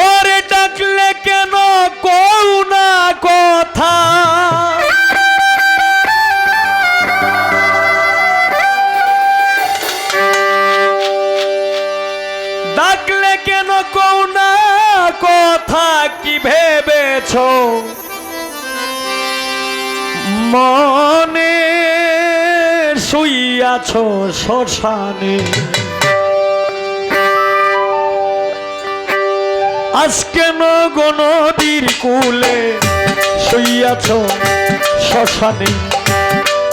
ওরে ডাকলে কেন কৌ না কথা? কেন কৌ না কথা কি ভেবেছ? মনে শুইয়াছ শ্মশানে। আজকে নদীর কুলে শুইয়াছ শ্মশানে।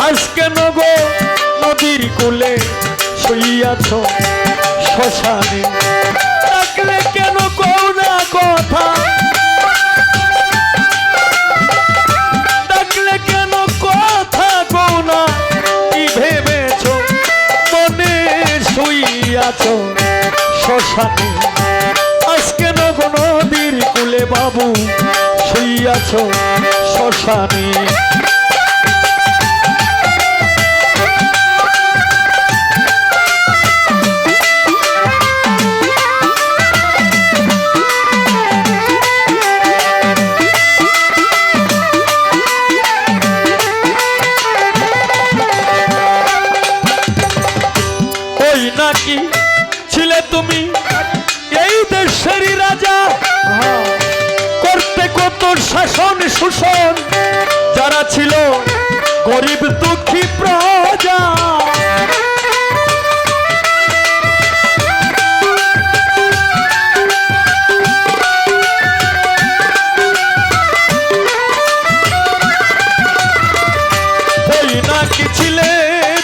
আজকে নগ নদীর কুলে শুইয়াছ শ্মশানে। ডাকলে কেন না কথা? ডাকলে কেন কথা না? কি কুলে বাবু শুইয়াছ শ্মশানে। নাকি ছিলে তুমি? এই দেশেরই রাজা। করতে শাসন শোষণ যারা ছিল গরিব, দুঃখী প্রজা।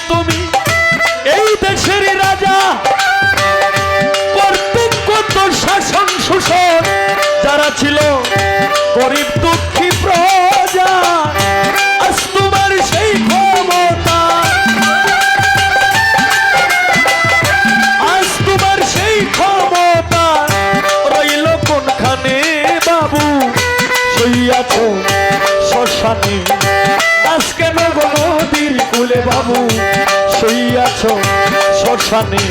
তুমি এই দেশেরই রাজা। কত শাসন ছিল শুইয়াছ শ্মশানে আজকে নগ নদীর কুলে বাবু শুইয়াছ শ্মশানে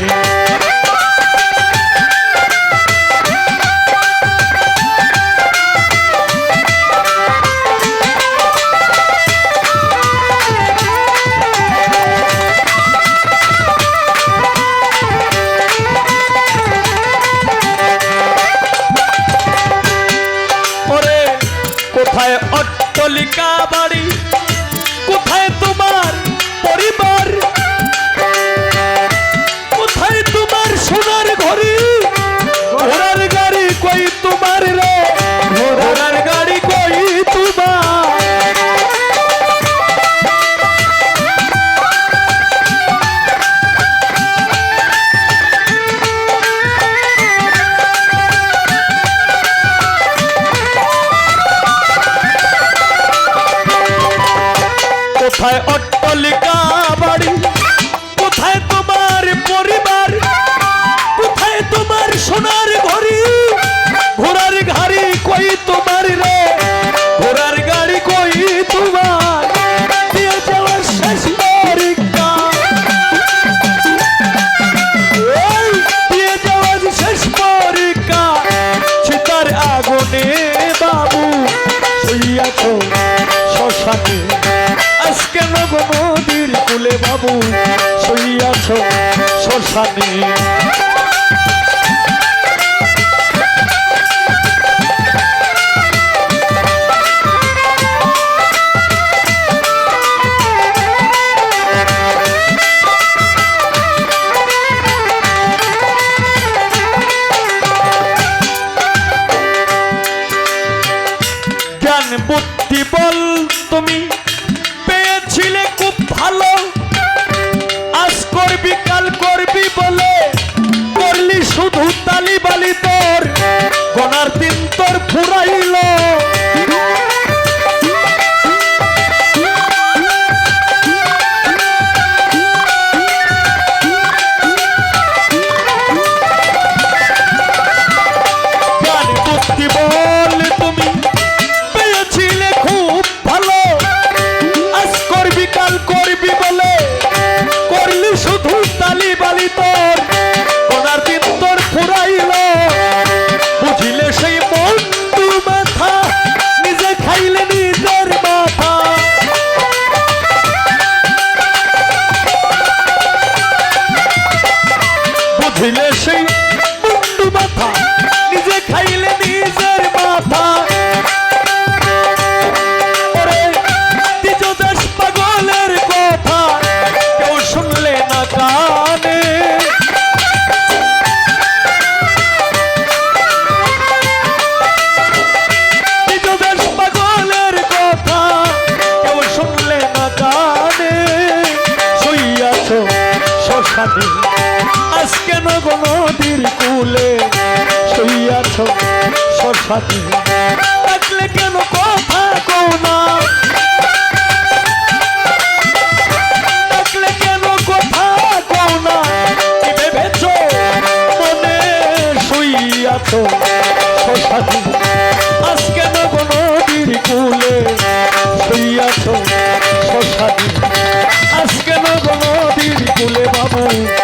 কোথায় অট্টলিকা বাড়ি? কোথায় তোমার পরিবার? কোথায় তোমার সোনার ঘড়ি? ঘোড়ার গাড়ি কই তোমার রে? ঘোড়ার গাড়ি কই তোমার? দিয়ে যাওয়ার শেষ পরীক্ষা দিয়ে যাওয়ার শেষ পরীক্ষা চিতার আগুনে বাবু, শুইয়াছ শ্মশানে। বাবু শুইয়াছ শ্মশানে। গনার তিন তোর ফুরাইল আজকে নগো নদীর কুলে শুইয়াছ শ্মশানে ডাকলে কেন কথা কও না? ভেবেছ? মনে শুইয়াছ শ্মশানে oh on.